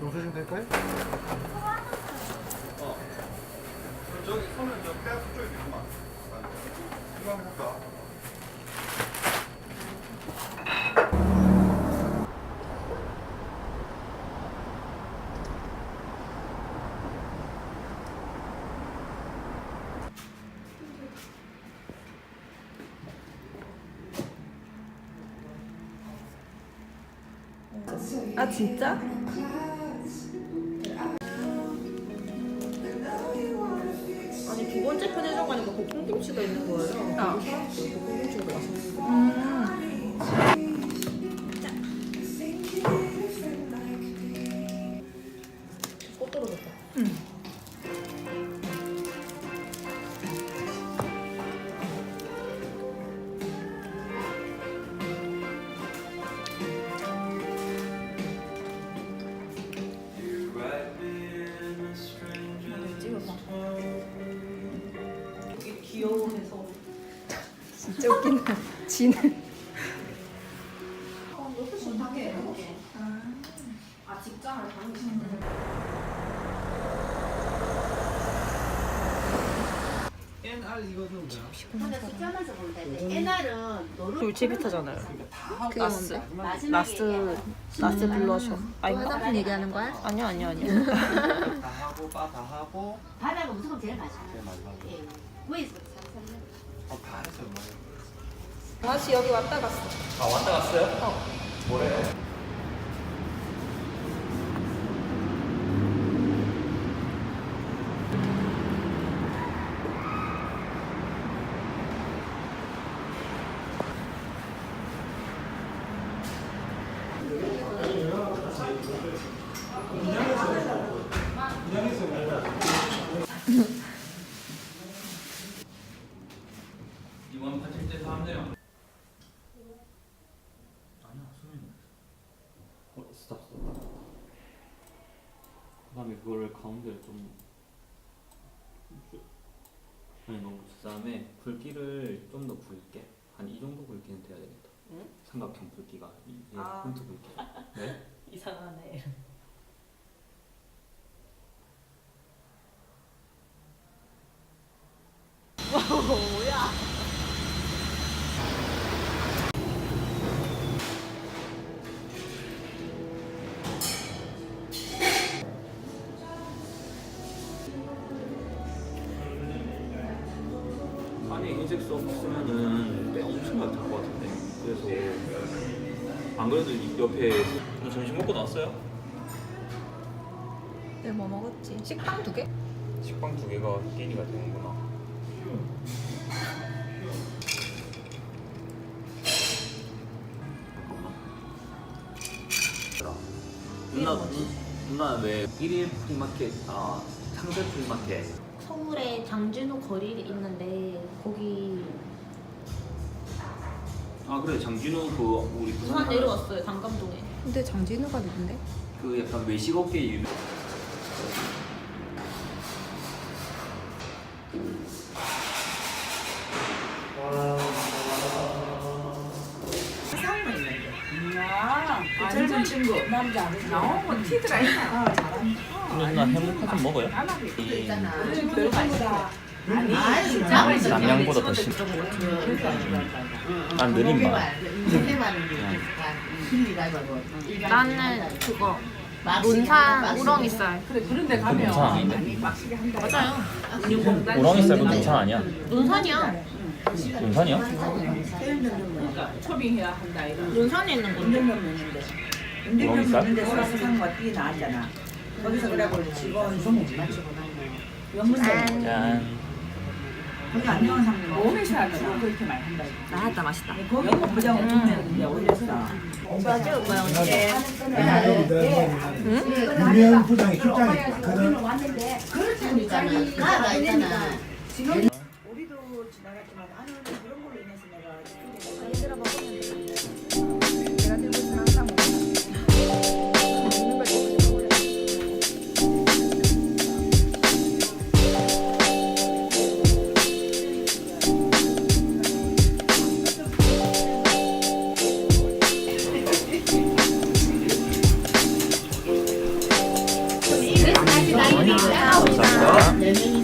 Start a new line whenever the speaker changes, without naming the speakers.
영수증 될까요?
저기 손은 저 폐하 쪽에 있구만. 이거 한번 할까?
아 진짜?
편의점 가니까 볶음김치가 있는 거예요.
어.
볶음김치가 맛있는 거.
음.
귀여워해서
진짜 웃기네. 지는.
NR 이거는 뭐야?
근데 숫자면서 볼때 옛날은 노루
돌체비타잖아요.
뭔데?
마지막에
나스 나스 블러셔.
또
아닌가?
화장품 얘기하는 거야?
아니요 아니요 아니요.
다 하고 바다 하고
바다가 무조건 제일 맛있어요.
마지막에
예. 왜 있어?
어, 다 했어요. 뭐.
강아지 여기 왔다 갔어.
아 왔다 갔어요? 어. 뭐래요?
이번 파칠 때 사람들이랑 아니야 수면 어 스탑 스탑 그 다음에 그거를 가운데를 좀 아니 너무 그다음에 굵기를 좀 더 굵게 한 이 정도 굵기는 돼야 되겠다
응?
삼각형 굵기가 이게
아.
폰트 굵기 네?
이상하네. 뭐야?
안에 흰색 수 없으면은 때 엄청 많을 것 같은데 그래서 안 그래도 이 옆에 너 점심 먹고 나왔어요?
내가 뭐 먹었지? 식빵 두 개?
식빵 두 개가 끼니가 되는구나. 누나 누나 왜 1일 프리마켓 아 상세 프리마켓
서울에 장진호 거리 있는데 거기
아 그래 장진우 그 우리
부산 내려왔어요 단감동에.
근데 장진우가 누군데?
그 약간 외식업계 유명
아, 젊은 친구 남자 나오면 티드라 했나? 어, 잘한다.
누나 해물파 좀 먹어요?
있잖아.
별로 맛있다. 아니,
아니, 진짜.
남양보다 더 심. 난 느린 맛.
나는 그거 논산 우렁이 쌀
그래 그런데
논산 아닌데?
가면 막시게 한다.
맞아요.
우렁이 쌀도 논산 아니야?
논산이야.
논산이야?
그러니까 초빙해야 한다 이런.
논산에 있는 건데.
우렁이쌀?
수학상 어떻게 나왔잖아. 거기서 그래고 직원 연문대
짠.
거기 안녕한 상님 오회사 주로 그렇게 많이 한다.
맛있다 맛있다.
거기 본부장으로 두명 이제 올렸어.
유명 부장이 출장이 있거든.
그렇잖아. 있잖아.
우리도 지나갔지만 나는 Amén.